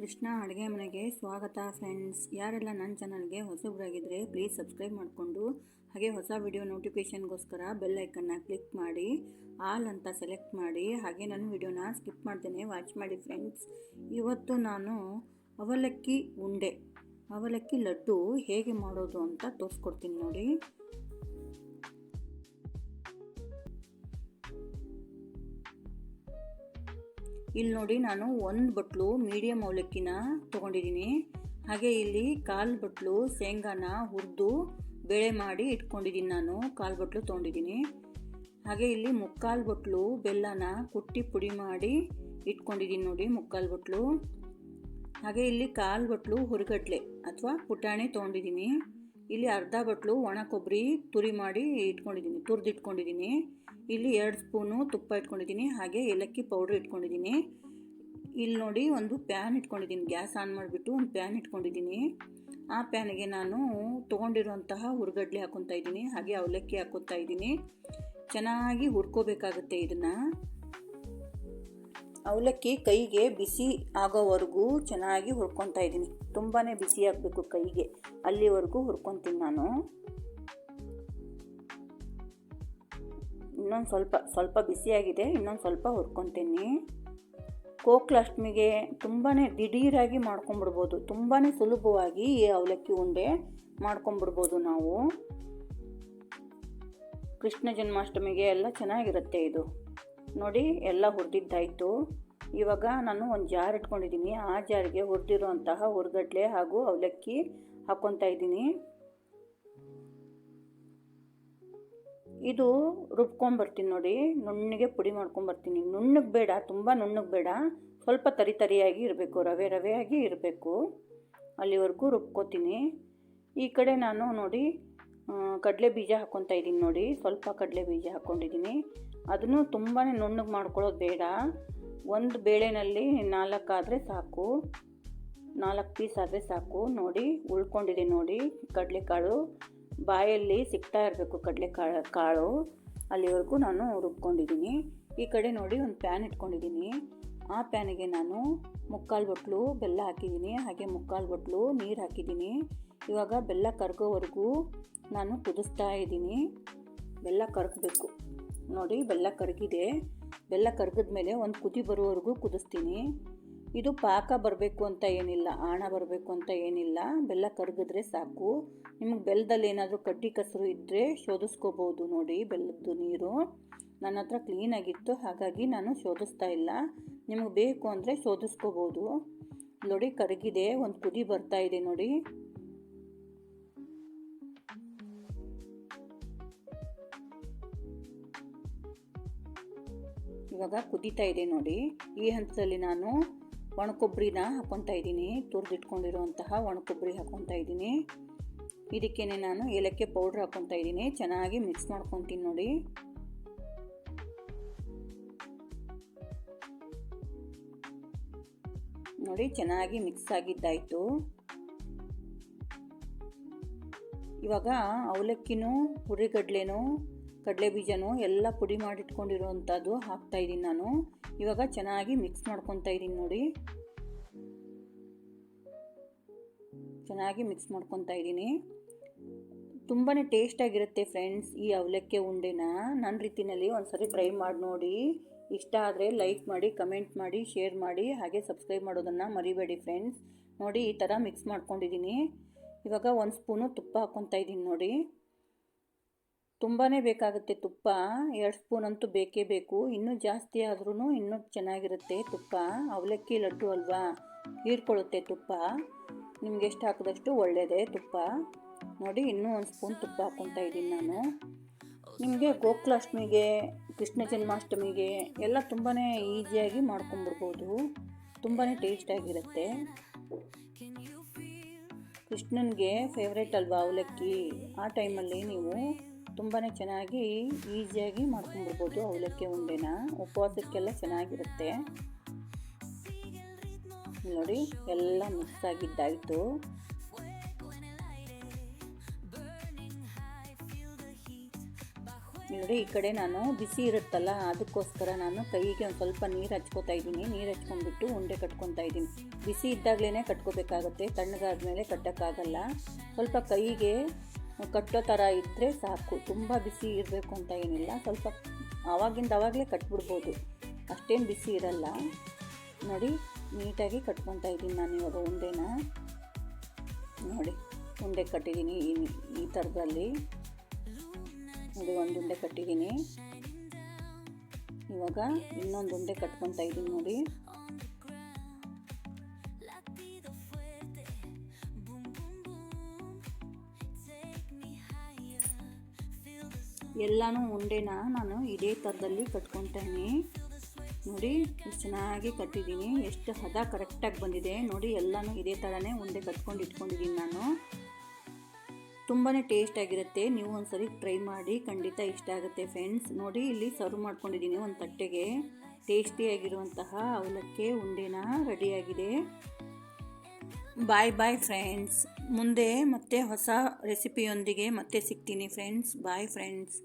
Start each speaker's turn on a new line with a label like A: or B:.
A: ಕೃಷ್ಣ ಅಡುಗೆ ಮನೆಗೆ ಸ್ವಾಗತ ಫ್ರೆಂಡ್ಸ್ ಯಾರೆಲ್ಲ ನನ್ನ ಚಾನಲ್ಗೆ ಹೊಸಬ್ರಾಗಿದ್ದರೆ ಪ್ಲೀಸ್ ಸಬ್ಸ್ಕ್ರೈಬ್ ಮಾಡಿಕೊಂಡು, ಹಾಗೆ ಹೊಸ ವಿಡಿಯೋ ನೋಟಿಫಿಕೇಷನ್ಗೋಸ್ಕರ ಬೆಲ್ ಐಕನ್ನ ಕ್ಲಿಕ್ ಮಾಡಿ ಆಲ್ ಅಂತ ಸೆಲೆಕ್ಟ್ ಮಾಡಿ, ಹಾಗೆ ನನ್ನ ವಿಡಿಯೋನ ಸ್ಕಿಪ್ ಮಾಡ್ತೇನೆ. ವಾಚ್ ಮಾಡಿ ಫ್ರೆಂಡ್ಸ್ ಇವತ್ತು ನಾನು ಅವಲಕ್ಕಿ ಉಂಡೆ, ಅವಲಕ್ಕಿ ಲಡ್ಡು ಹೇಗೆ ಮಾಡೋದು ಅಂತ ತೋರಿಸ್ಕೊಡ್ತೀನಿ ನೋಡಿ. ಇಲ್ಲಿ ನೋಡಿ ನಾನು ಒಂದು ಬಟ್ಲು ಮೀಡಿಯಮ್ ಅವಲಕ್ಕಿನ ತೊಗೊಂಡಿದ್ದೀನಿ. ಹಾಗೆ ಇಲ್ಲಿ ಕಾಲು ಬಟ್ಲು, ಶೇಂಗಾನ ಹುರಿದು ಬೇಳೆ ಮಾಡಿ ಇಟ್ಕೊಂಡಿದ್ದೀನಿ ನಾನು, ಕಾಲು ಬಟ್ಲು ತೊಗೊಂಡಿದ್ದೀನಿ. ಹಾಗೆ ಇಲ್ಲಿ ಮುಕ್ಕಾಲು ಬಟ್ಲು, ಬೆಲ್ಲನ ಕುಟ್ಟಿ ಪುಡಿ ಮಾಡಿ ಇಟ್ಕೊಂಡಿದ್ದೀನಿ ನೋಡಿ ಮುಕ್ಕಾಲು ಬಟ್ಲು. ಹಾಗೆ ಇಲ್ಲಿ ಕಾಲು ಬಟ್ಲು, ಹುರಿಗಡ್ಲೆ ಅಥವಾ ಪುಟಾಣಿ ತೊಗೊಂಡಿದ್ದೀನಿ. ಇಲ್ಲಿ ಅರ್ಧ ಬಟ್ಲು ಒಣ ಕೊಬ್ಬರಿ ತುರಿ ಮಾಡಿ ಇಟ್ಕೊಂಡಿದ್ದೀನಿ, ತುರಿದಿಟ್ಕೊಂಡಿದ್ದೀನಿ. ಇಲ್ಲಿ ಎರಡು ಸ್ಪೂನು ತುಪ್ಪ ಇಟ್ಕೊಂಡಿದ್ದೀನಿ, ಹಾಗೆ ಏಲಕ್ಕಿ ಪೌಡ್ರ್ ಇಟ್ಕೊಂಡಿದ್ದೀನಿ. ಇಲ್ಲಿ ನೋಡಿ ಒಂದು ಪ್ಯಾನ್ ಇಟ್ಕೊಂಡಿದ್ದೀನಿ, ಗ್ಯಾಸ್ ಆನ್ ಮಾಡಿಬಿಟ್ಟು ಒಂದು ಪ್ಯಾನ್ ಇಟ್ಕೊಂಡಿದ್ದೀನಿ. ಆ ಪ್ಯಾನಿಗೆ ನಾನು ತೊಗೊಂಡಿರುವಂತಹ ಹುರ್ಗಡ್ಲೆ ಹಾಕೊತಾ ಇದ್ದೀನಿ, ಹಾಗೆ ಅವಲಕ್ಕಿ ಹಾಕೋತಾ ಇದ್ದೀನಿ. ಚೆನ್ನಾಗಿ ಹುರ್ಕೋಬೇಕಾಗುತ್ತೆ ಇದನ್ನು. ಅವಲಕ್ಕಿ ಕೈಗೆ ಬಿಸಿ ಆಗೋವರೆಗೂ ಚೆನ್ನಾಗಿ ಹುರ್ಕೊತಾ ಇದ್ದೀನಿ. ತುಂಬಾ ಬಿಸಿ ಆಗಬೇಕು ಕೈಗೆ. ಅಲ್ಲಿವರೆಗೂ ಹುರ್ಕೊತೀನಿ ನಾನು. ಇನ್ನೊಂದು ಸ್ವಲ್ಪ ಸ್ವಲ್ಪ ಬಿಸಿಯಾಗಿದೆ ಇನ್ನೊಂದು ಸ್ವಲ್ಪ ಹುರ್ಕೊತೀನಿ. ಕೋಕ್ಲಾಷ್ಟಮಿಗೆ ತುಂಬಾ ದಿಢೀರಾಗಿ ಮಾಡ್ಕೊಂಬಿಡ್ಬೋದು ತುಂಬಾ ಸುಲಭವಾಗಿ ಈ ಅವಲಕ್ಕಿ ಉಂಡೆ ಮಾಡ್ಕೊಂಬಿಡ್ಬೋದು ನಾವು. ಕೃಷ್ಣ ಜನ್ಮಾಷ್ಟಮಿಗೆ ಎಲ್ಲ ಚೆನ್ನಾಗಿರುತ್ತೆ ಇದು. ನೋಡಿ, ಎಲ್ಲ ಹುರಿದಿದ್ದಾಯಿತು. ಇವಾಗ ನಾನು ಒಂದು ಜಾರ್ ಇಟ್ಕೊಂಡಿದ್ದೀನಿ ಆ ಜಾರಿಗೆ ಹುರಿದಿರುವಂತಹ ಹುರ್ಗಡ್ಲೆ ಹಾಗೂ ಅವಲಕ್ಕಿ ಹಾಕ್ಕೊತಾ ಇದ್ದೀನಿ. ಇದು ರುಬ್ಕೊಂಬರ್ತೀನಿ ನೋಡಿ, ನುಣ್ಣಗೆ ಪುಡಿ ಮಾಡ್ಕೊಂಬರ್ತೀನಿ. ನುಣ್ಣಗೆ ಬೇಡ, ತುಂಬ ನುಣ್ಣಗೆ ಬೇಡ. ಸ್ವಲ್ಪ ತರಿ ತರಿಯಾಗಿ ಇರಬೇಕು, ರವೆ ರವೆಯಾಗಿ ಇರಬೇಕು. ಅಲ್ಲಿವರೆಗೂ ರುಬ್ಕೋತೀನಿ. ಈ ಕಡೆ ನಾನು ನೋಡಿ ಕಡಲೆ ಬೀಜ ಹಾಕ್ಕೊತಾ ಇದ್ದೀನಿ ನೋಡಿ. ಸ್ವಲ್ಪ ಕಡಲೆ ಬೀಜ ಹಾಕ್ಕೊಂಡಿದ್ದೀನಿ ಅದನ್ನು ತುಂಬಾ ನುಣ್ಣಗೆ ಮಾಡ್ಕೊಳ್ಳೋದು ಬೇಡ. ಒಂದು ಬೇಳೆನಲ್ಲಿ ನಾಲ್ಕಾದರೆ ಸಾಕು. ನಾಲ್ಕು ಪೀಸ್ ಆದರೆ ಸಾಕು. ನೋಡಿ, ಉಳ್ಕೊಂಡಿದೆ ನೋಡಿ ಕಡಲೆಕಾಳು. ಬಾಯಲ್ಲಿ ಸಿಗ್ತಾ ಇರಬೇಕು ಕಡಲೆಕಾಳು ಕಾಳು. ಅಲ್ಲಿವರೆಗೂ ನಾನು ರುಬ್ಕೊಂಡಿದ್ದೀನಿ. ಈ ಕಡೆ ನೋಡಿ ಒಂದು ಪ್ಯಾನ್ ಇಟ್ಕೊಂಡಿದ್ದೀನಿ. ಆ ಪ್ಯಾನಿಗೆ ನಾನು ಮುಕ್ಕಾಲು ಬಟ್ಲು ಬೆಲ್ಲ ಹಾಕಿದ್ದೀನಿ. ಹಾಗೆ ಮುಕ್ಕಾಲು ಬಟ್ಲು ನೀರು ಹಾಕಿದ್ದೀನಿ. ಇವಾಗ ಬೆಲ್ಲ ಕರಗೋವರೆಗೂ ನಾನು ಕುದಿಸ್ತಾ ಇದ್ದೀನಿ. ಬೆಲ್ಲ ಕರಗಬೇಕು. ನೋಡಿ, ಬೆಲ್ಲ ಕರಗಿದೆ. ಬೆಲ್ಲ ಕರಗಿದ ಮೇಲೆ ಒಂದು ಕುದಿ ಬರುವವರೆಗೂ ಕುದಿಸ್ತೀನಿ. ಇದು ಪಾಕ ಬರಬೇಕು ಅಂತ ಏನಿಲ್ಲ, ಆಣ ಬರಬೇಕು ಅಂತ ಏನಿಲ್ಲ. ಬೆಲ್ಲ ಕರಗಿದ್ರೆ ಸಾಕು. ನಿಮಗೆ ಬೆಲ್ಲದಲ್ಲಿ ಏನಾದರೂ ಕಡ್ಡಿ ಕಸರು ಇದ್ದರೆ ಶೋಧಿಸ್ಕೋಬೋದು ನೋಡಿ ಬೆಲ್ಲದ್ದು ನೀರು. ನನ್ನ ಹತ್ರ ಕ್ಲೀನಾಗಿತ್ತು ಹಾಗಾಗಿ ನಾನು ಶೋಧಿಸ್ತಾ ಇಲ್ಲ. ನಿಮಗೆ ಬೇಕು ಅಂದರೆ ಶೋಧಿಸ್ಕೋಬೋದು. ನೋಡಿ, ಕರಗಿದೆ. ಒಂದು ಕುದಿ ಬರ್ತಾ ಇದೆ ನೋಡಿ. ಇವಾಗ ಕುದೀತಾ ಇದೆ ನೋಡಿ. ಈ ಹಂತದಲ್ಲಿ ನಾನು ಒಣಕೊಬ್ಬರಿನ ಹಾಕ್ಕೊತಾ ಇದ್ದೀನಿ. ತುರಿದಿಟ್ಕೊಂಡಿರುವಂತಹ ಒಣಕೊಬ್ಬರಿ ಹಾಕ್ಕೊತಾ ಇದ್ದೀನಿ. ಇದಕ್ಕೇನೆ ನಾನು ಏಲಕ್ಕಿ ಪೌಡ್ರ್ ಹಾಕ್ಕೊತಾ ಇದ್ದೀನಿ. ಚೆನ್ನಾಗಿ ಮಿಕ್ಸ್ ಮಾಡ್ಕೊತೀನಿ ನೋಡಿ. ನೋಡಿ, ಚೆನ್ನಾಗಿ ಮಿಕ್ಸ್ ಆಗಿದ್ದಾಯಿತು. ಇವಾಗ ಅವಲಕ್ಕಿನೂ ಹುರಿಗಡ್ಲೆನೂ ಕಡಲೆ ಬೀಜನೂ ಎಲ್ಲ ಪುಡಿ ಮಾಡಿಟ್ಕೊಂಡಿರುವಂಥದ್ದು ಹಾಕ್ತಾಯಿದ್ದೀನಿ ನಾನು. ಇವಾಗ ಚೆನ್ನಾಗಿ ಮಿಕ್ಸ್ ಮಾಡ್ಕೊತಾ ಇದ್ದೀನಿ ನೋಡಿ. ಚೆನ್ನಾಗಿ ಮಿಕ್ಸ್ ಮಾಡ್ಕೊತಾ ಇದ್ದೀನಿ. ತುಂಬಾ ಟೇಸ್ಟಾಗಿರುತ್ತೆ ಫ್ರೆಂಡ್ಸ್ ಈ ಅವಲಕ್ಕಿ ಉಂಡೆನ. ನನ್ನ ರೀತಿಯಲ್ಲಿ ಒಂದ್ಸರಿ ಟ್ರೈ ಮಾಡಿ ನೋಡಿ. ಇಷ್ಟ ಆದರೆ ಲೈಕ್ ಮಾಡಿ ಕಮೆಂಟ್ ಮಾಡಿ ಶೇರ್ ಮಾಡಿ, ಹಾಗೆ ಸಬ್ಸ್ಕ್ರೈಬ್ ಮಾಡೋದನ್ನು ಮರಿಬೇಡಿ ಫ್ರೆಂಡ್ಸ್ ನೋಡಿ ಈ ಥರ ಮಿಕ್ಸ್ ಮಾಡ್ಕೊಂಡಿದ್ದೀನಿ. ಇವಾಗ ಒಂದು ಸ್ಪೂನು ತುಪ್ಪ ಹಾಕ್ಕೊತಾ ಇದ್ದೀನಿ ನೋಡಿ. ತುಂಬಾ ಬೇಕಾಗುತ್ತೆ ತುಪ್ಪ. ಎರಡು ಸ್ಪೂನ್ ಅಂತೂ ಬೇಕೇ ಬೇಕು. ಇನ್ನೂ ಜಾಸ್ತಿ ಆದ್ರೂ ಇನ್ನೂ ಚೆನ್ನಾಗಿರುತ್ತೆ ತುಪ್ಪ. ಅವಲಕ್ಕಿ ಲಡ್ಡು ಅಲ್ವಾ? ಹೀರ್ಕೊಳ್ಳುತ್ತೆ ತುಪ್ಪ. ನಿಮ್ಗೆ ಎಷ್ಟು ಹಾಕಿದಷ್ಟು ಒಳ್ಳೆಯದೇ ತುಪ್ಪ. ನೋಡಿ, ಇನ್ನೂ ಒಂದು ಸ್ಪೂನ್ ತುಪ್ಪ ಹಾಕ್ಕೊತಾ ಇದ್ದೀನಿ ನಾನು. ನಿಮಗೆ ಗೋಕುಲಾಷ್ಟಮಿಗೆ, ಕೃಷ್ಣ ಜನ್ಮಾಷ್ಟಮಿಗೆ ಎಲ್ಲ ತುಂಬಾ ಈಸಿಯಾಗಿ ಮಾಡ್ಕೊಂಬಿಡ್ಬೋದು ತುಂಬಾ ಟೇಸ್ಟಾಗಿರುತ್ತೆ ಕೃಷ್ಣನಿಗೆ ಫೇವ್ರೇಟ್ ಅಲ್ವಾ ಅವಲಕ್ಕಿ? ಆ ಟೈಮಲ್ಲಿ ನೀವು ತುಂಬಾ ಚೆನ್ನಾಗಿ ಈಸಿಯಾಗಿ ಮಾಡ್ಕೊಂಡ್ಬಿಡ್ಬೋದು ಅವಲಕ್ಕಿ ಉಂಡೆನ. ಉಪವಾಸಕ್ಕೆಲ್ಲ ಚೆನ್ನಾಗಿರುತ್ತೆ. ನೋಡಿ, ಎಲ್ಲ ಮಿಕ್ಸ್ ಆಗಿದ್ದಾಯಿತು. ನೋಡಿ, ಈ ಕಡೆ ನಾನು ಬಿಸಿ ಇರುತ್ತಲ್ಲ, ಅದಕ್ಕೋಸ್ಕರ ನಾನು ಕೈಗೆ ಒಂದು ಸ್ವಲ್ಪ ನೀರು ಹಚ್ಕೋತಾ ಇದ್ದೀನಿ. ನೀರು ಹಚ್ಕೊಂಡ್ಬಿಟ್ಟು ಉಂಡೆ ಕಟ್ಕೊತಾ ಇದ್ದೀನಿ. ಬಿಸಿ ಇದ್ದಾಗಲೇ ತಣ್ಣಗಾದ ಮೇಲೆ ಕಟ್ಟೋಕ್ಕಾಗಲ್ಲ. ಸ್ವಲ್ಪ ಕೈಗೆ ಕಟ್ಟೋ ಥರ ಇದ್ದರೆ ಸಾಕು. ತುಂಬ ಬಿಸಿ ಇರಬೇಕು ಅಂತ ಏನಿಲ್ಲ. ಸ್ವಲ್ಪ ಆವಾಗಿಂದ ಆವಾಗಲೇ ಕಟ್ಬಿಡ್ಬೋದು. ಅಷ್ಟೇನು ಬಿಸಿ ಇರಲ್ಲ. ನೋಡಿ, ನೀಟಾಗಿ ಕಟ್ಕೊತಾ ಇದ್ದೀನಿ ನಾನು ಇವಾಗ ಉಂಡೆನ. ನೋಡಿ, ಉಂಡೆ ಕಟ್ಟಿದ್ದೀನಿ ಈ ಈ ಥರದಲ್ಲಿ. ನೋಡಿ, ಒಂದು ಉಂಡೆ ಕಟ್ಟಿದ್ದೀನಿ. ಇವಾಗ ಇನ್ನೊಂದು ಉಂಡೆ ಕಟ್ಕೊತಾ ಇದ್ದೀನಿ ನೋಡಿ. ಎಲ್ಲನೂ ಉಂಡೆನ ನಾನು ಇದೇ ಥರದಲ್ಲಿ ಕಟ್ಕೊತೇನೆ. ನೋಡಿ, ಚೆನ್ನಾಗಿ ಕಟ್ಟಿದ್ದೀನಿ. ಎಷ್ಟು ಹದ ಕರೆಕ್ಟಾಗಿ ಬಂದಿದೆ. ನೋಡಿ, ಎಲ್ಲನೂ ಇದೇ ಥರನೇ ಉಂಡೆ ಕಟ್ಕೊಂಡು ಇಟ್ಕೊಂಡಿದ್ದೀನಿ ನಾನು. ತುಂಬಾ ಟೇಸ್ಟಾಗಿರುತ್ತೆ ನೀವು ಒಂದ್ಸರಿ ಟ್ರೈ ಮಾಡಿ ಖಂಡಿತ ಇಷ್ಟ ಆಗುತ್ತೆ ಫ್ರೆಂಡ್ಸ್ ನೋಡಿ, ಇಲ್ಲಿ ಸರ್ವ್ ಮಾಡ್ಕೊಂಡಿದ್ದೀನಿ ಒಂದು ತಟ್ಟೆಗೆ. ಟೇಸ್ಟಿಯಾಗಿರುವಂತಹ ಅವಲಕ್ಕಿ ಉಂಡೆನ ರೆಡಿಯಾಗಿದೆ ಬಾಯ್ ಬಾಯ್ ಫ್ರೆಂಡ್ಸ್ ಮುಂದೆ ಮತ್ತೆ ಹೊಸ ರೆಸಿಪಿಯೊಂದಿಗೆ ಮತ್ತೆ ಸಿಗ್ತೀನಿ ಫ್ರೆಂಡ್ಸ್ ಬಾಯ್ ಫ್ರೆಂಡ್ಸ್